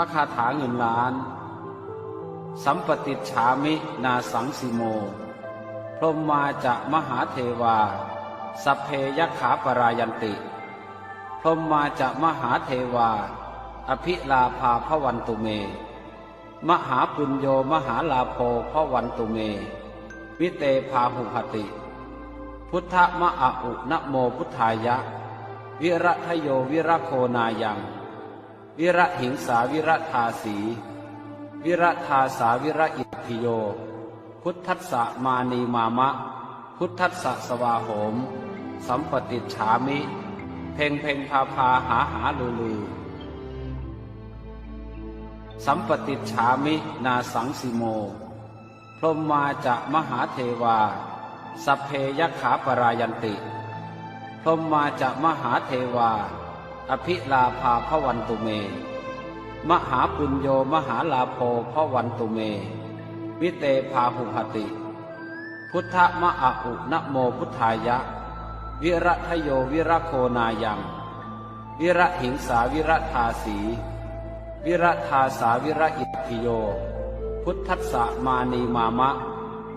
ระคาถาเงินล้าน สัมปติฉามินาสังสิโม พรหมมาจะมหาเทวา สัพเพยขาปรายันติ พรหมมาจะมหาเทวา อภิลาภาพวันตุเม มหาปุญโยมหาลาโภพวันตุเม วิเตภาหุหติ พุทธมะอะอุนะโมพุทธายะ วิระทโยวิระโคนายัง วิระหิงสาวิระทาสี วิระทาสาวิระอิทธิโย พุทธัสสะมานีมามะ พุทธัสสะสวาโหม สัมปติฉามิ เพ่งเพ่งพาพาหาหาลือลือ สัมปติฉามินาสังสิโม พรมมาจะมหาเทวา สัพเพยขาปรายันติ พรมมาจะมหาเทวา อภิลาภาพวันตุเม มหาปุญโยมหาลาโภพวันตุเม วิเตภาหุหติ พุทธมะอะอุนโมพุทธายะ วิระทโยวิระโคนายัง วิระหิงสาวิระทาสี วิระทาสาวิระอิทธิโย พุทธัสสะมานีมามะ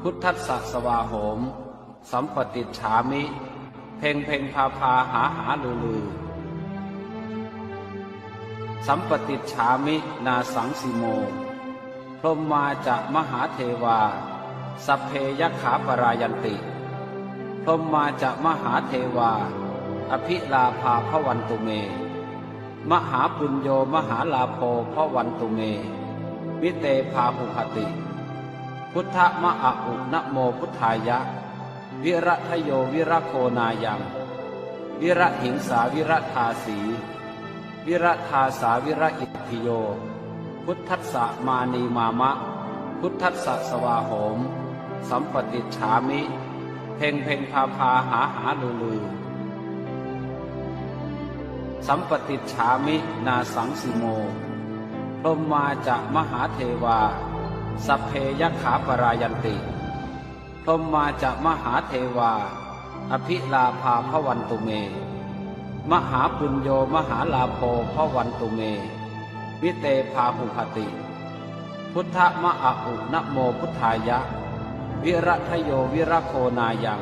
พุทธัสสะสวาโหม สัมปติฉามิ เพ่งเพ่งพาพาหาหาลือลือ สัมปติฉามินาสังสิโม พรหมมาจะมหาเทวา สัพเพยขาปรายันติ พรหมมาจะมหาเทวา อภิลาภาพวันตุเม มหาปุญโยมหาลาโภพวันตุเม วิเตภาหุหติ พุทธมะอะอุนะโมพุทธายะ วิระทโยวิระโคนายัง วิระหิงสาวิระทาสี วิรทาสาวิระอิทิโย พุทธัสสะมานีมามะ พุทธัสสะสวาโหม สัมปติฉามิ เพ่งเพ่งพาพาหาหาลือลือสัมปติฉามินาสังสิโมพรหมมาจะมหาเทวา สัพเพยขาปรายันติพรหมมาจะมหาเทวา อภิลาภาพวันตุเม มหาปุญโยมหาลาโภพวันตุเม วิเตภาหุหติ พุทธมะอุนโมพุทธายะ วิระทโยวิระโคนายัง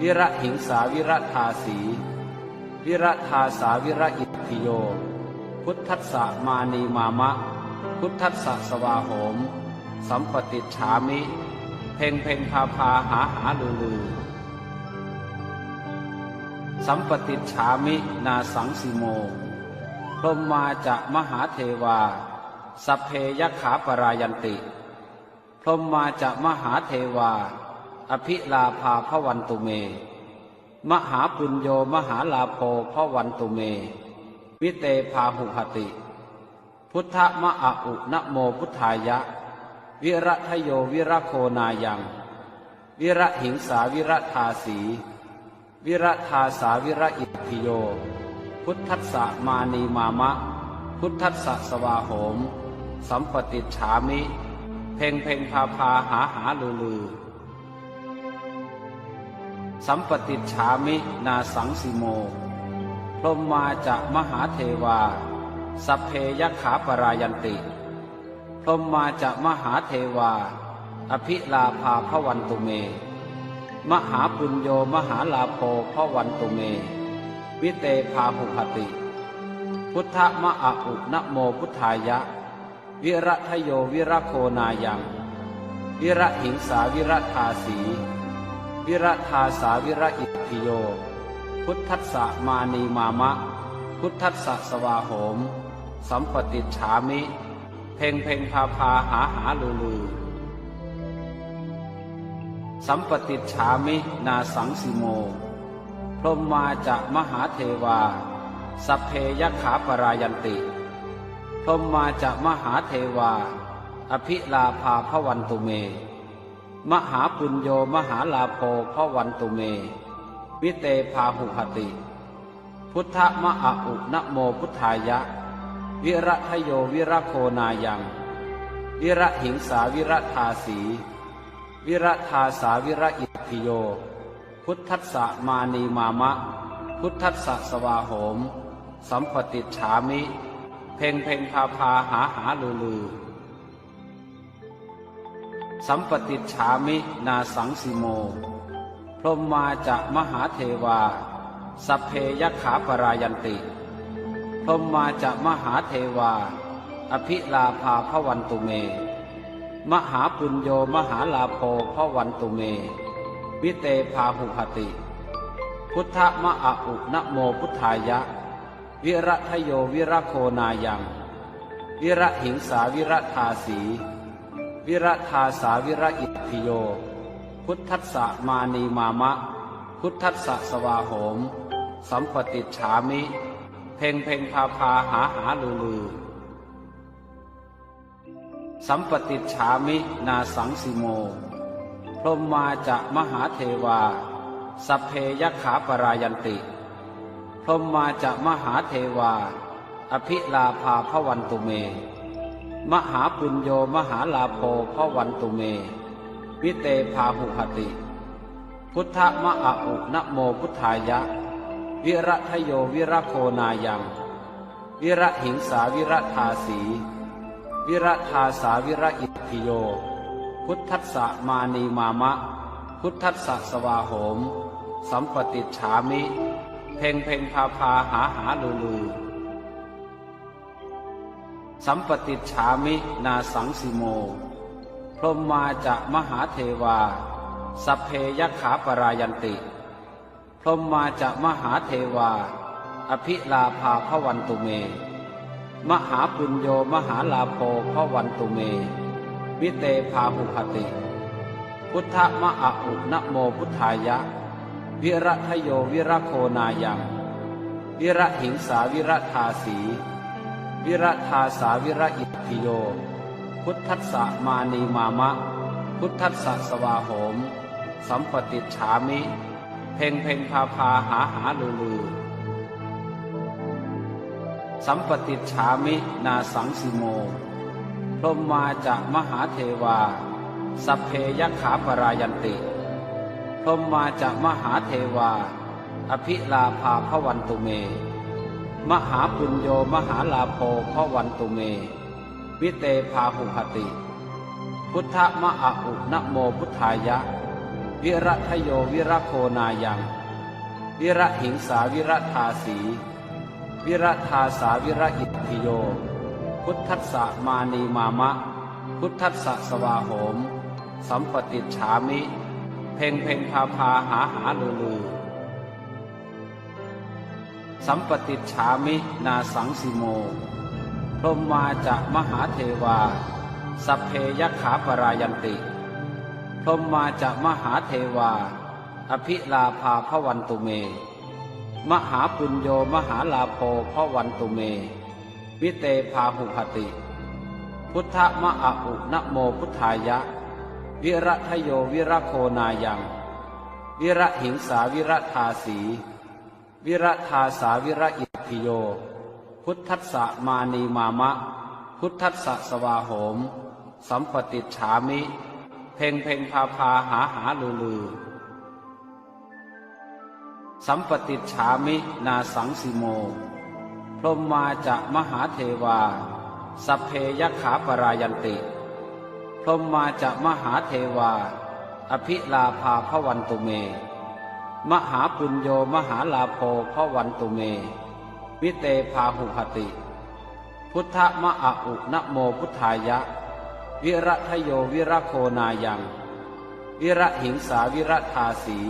วิระหิงสาวิระทาสี วิระทาสาวิระอิทิโย พุทธัสสะมานีมามะ พุทธัสสะสวาโหม สัมปติฉามิ เพ่งเพ่งพาพาหาหาลือลือ สัมปติฉามินาสังสิโม พรหมมาจะมหาเทวา สัพเพยขาปรายันติ พรหมมาจะมหาเทวา อภิลาภาพวันตุเม มหาปุญโยมหาลาโภพวันตุเม วิเตภาหุหติ พุทธมะอะอุนะโมพุทธายะ วิระทโยวิระโคนายัง วิระหิงสาวิระทาสี วิระทาสาวิระอิทธิโย พุทธัสสะมานีมามะ พุทธัสสะสวาโหม สัมปติฉามิ เพ่งเพ่งพาพาหาหาลือลือ สัมปติฉามินาสังสิโม พรมมาจะมหาเทวา สัพเพยขาปรายันติ พรมมาจะมหาเทวา อภิลาภาพวันตุเม มหาปุญโยมหาลาโภพวันตุเม วิเตภาหุหติ พุทธมะอะอุนโมพุทธายะ วิระทโยวิระโคนายัง วิระหิงสาวิระทาสี วิระทาสาวิระอิทิโย พุทธัสสะมานีมามะ พุทธัสสะสวาโหม สัมปติฉามิ เพ่งเพ่งพาพาหาหาลือลือ สัมปติฉามินาสังสิโม พรมมาจะมหาเทวา สัพเพยขาปรายันติ พรมมาจะมหาเทวา อภิลาภาพวันตุเม มหาปุญโยมหาลาโภพวันตุเม วิเตภาหุหติ พุทธมะอะอุนโมพุทธายะ วิระทโยวิระโคนายัง วิระหิงสาวิระทาสี วิรทาสาวิระอิทิโย พุทธัสสะมานีมามะ พุทธัสสะสวาโหม สัมปติฉามิ เพ่งเพ่งพาพาหาหาลือลือ สัมปติฉามินาสังสิโม พรหมมาจะมหาเทวา สัพเพยขาปรายันติ พรหมมาจะมหาเทวา อภิลาภาพวันตุเม มหาปุญโยมหาลาโภพวันตุเม วิเตพาหุหติ พุทธมะอะอุนโมพุทธายะ วิระทโยวิระโคนายัง วิระหิงสาวิระทาสี วิระทาสาวิระอิทิโย พุทธัสสะมานีมามะ พุทธัสสะสวาโหม สัมปติฉามิ เพ่งเพ่งพาพาหาหาลือลือ สัมปติฉามินาสังสิโม พรหมมาจะมหาเทวา สัพเพยขาปรายันติ พรหมมาจะมหาเทวา อภิลาภาพวันตุเม มหาปุญโยมหาลาโภพวันตุเม วิเตพาหุหติ พุทธมะอะอุนะโมพุทธายะ วิระทโยวิระโคนายัง วิระหิงสาวิระทาสี วิรทาสาวิระอิทิโย พุทธัสสะมานีมามะ พุทธัสสะสวาโหม สัมปติฉามิ เพ่งเพ่งพาพาหาหาลือลือสัมปติฉามินาสังสิโม พรมมาจะมหาเทวา สัพเพยขาปรายันติ พรมมาจะมหาเทวา อภิลาภาพวันตุเม มหาปุญโยมหาลาโภพวันตุเม วิเตพาหุหติ พุทธมะอะอุนะโมพุทธายะ วิระทโยวิระโคนายัง วิระหิงสาวิระทาสี วิระทาสาวิระอิทิโย พุทธัสสะมานีมามะ พุทธัสสะสวาโหม สัมปติฉามิ เพ่งเพ่งพาพาหาหาลือลือ สัมปติฉามินาสังสิโม พรหมมาจะมหาเทวา สัพเพยขาปรายันติ พรหมมาจะมหาเทวา อภิลาภาพวันตุเม มหาปุญโยมหาลาโภพวันตุเม วิเตพาหุหติ พุทธมะอะอุนโมพุทธายะ วิระทโยวิระโคนายัง วิระหิงสาวิระทาสี วิระทาสาวิระอิทธิโย พุทธัสสะมานีมามะ พุทธัสสะสวาโหม สัมปติฉามิ เพ่งเพ่งพาพาหาหาลือลือสัมปติฉามินาสังสิโม พรมมาจะมหาเทวา สัพเพยขาปรายันติ พรมมาจะมหาเทวา อภิลาภาพวันตุเม มหาปุญโยมหาลาโภพระวันตุเม วิเตพาหุหติ พุทธมะอะอุนะโมพุทธายะ วิระทโยวิระโคนายัง วิระหิงสาวิระทาสี วิระทาสาวิระอิทธิโย พุทธัสสะมานีมามะ พุทธัสสะสวาโหม สัมปติฉามิ เพ่งเพ่งพาพาหาหาลือลือ สัมปติฉามินาสังสิโม พรหมมาจะมหาเทวา สัพเพยขาปรายันติ พรหมมาจะมหาเทวา อภิลาภาพวันตุเม มหาปุญโยมหาลาโภพวันตุเม วิเตพาหุหติ พุทธมะอะอุนะโมพุทธายะ วิระทโยวิระโคนายัง วิระหิงสาวิระทาสี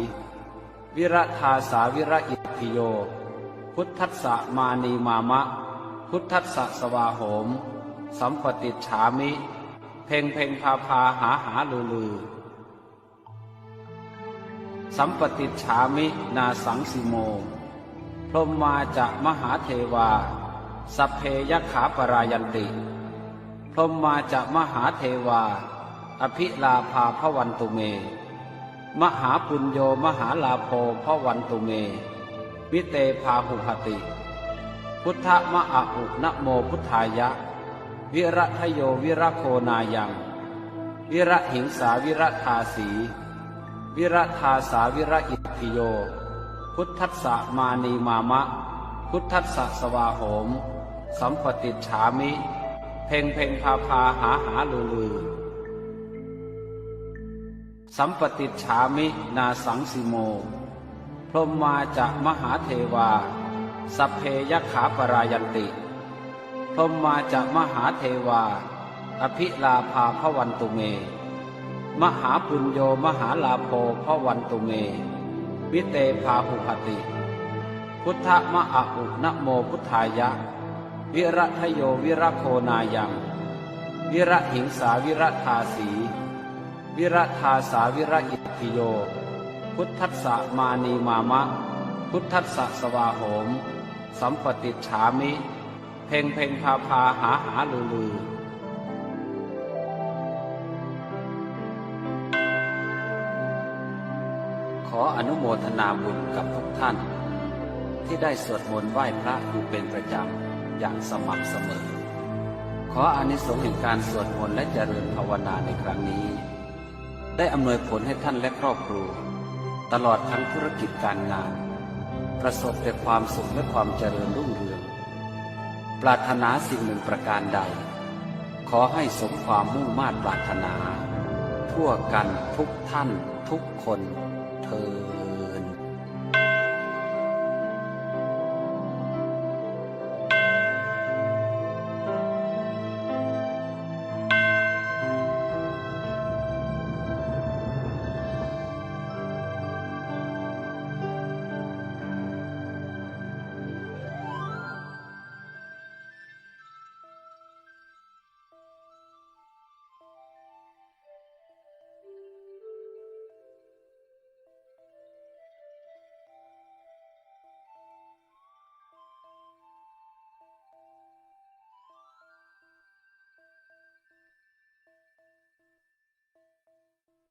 วิระทาสาวิระอิทิโย พุทธัสสะมานีมามะ พุทธัสสะสวาโหม สัมปติฉามิ เพ่งเพ่งพาพาหาหาลือลือ สัมปติฉามินาสังสิโม พรมมาจะมหาเทวา สัพเพยขาปรายันติ พรมมาจะมหาเทวา อภิลาภาพวันตุเม มหาปุญโยมหาลาโภพวันตุเม วิเตพาหุหติ พุทธมะอะอุนะโมพุทธายะ วิระทโยวิระโคนายัง วิระหิงสาวิระทาสี วิระทาสาวิระอิทิโย พุทธัสสะมานีมามะ พุทธัสสะสวาโหม สัมปติฉามิ เพ่งเพ่งพาพาหาหาลือลือ สัมปติฉามินาสังสิโม พรหมมาจะมหาเทวา สัพเพยขาปรายันติ พรหมมาจะมหาเทวา อภิลาภาพวันตุเม มหาปุญโยมหาลาโภพวันตุเม วิเตภาหุปติ พุทธมะอะอุนโมพุทธายะ วิรัทโยวิระโคนายัง วิระหิงสาวิระทาสี วิรทาสาวิระอิทธิโย พุทธัสสะมานีมามะ พุทธัสสะสวาโหม สัมปติฉามิ เพ่งเพ่งพาพาหาหาลือลือขออนุโมทนาบุญกับทุกท่าน ที่ได้สวดมนต์ไหว้พระอยู่เป็นประจำอย่างสม่ำเสมอ ขออานิสงส์แห่งการสวดมนต์และเจริญภาวนาในครั้งนี้ ได้อำนวยผลให้ท่านและครอบครัว ตลอดทั้งธุรกิจการงาน ประสบแต่ความสุขและความเจริญรุ่งเรือง ปรารถนาสิ่งหนึ่งประการใด ขอให้สมความมุ่งมา่ปรารถนา ทั่วกันทุกท่านทุกคนเธอ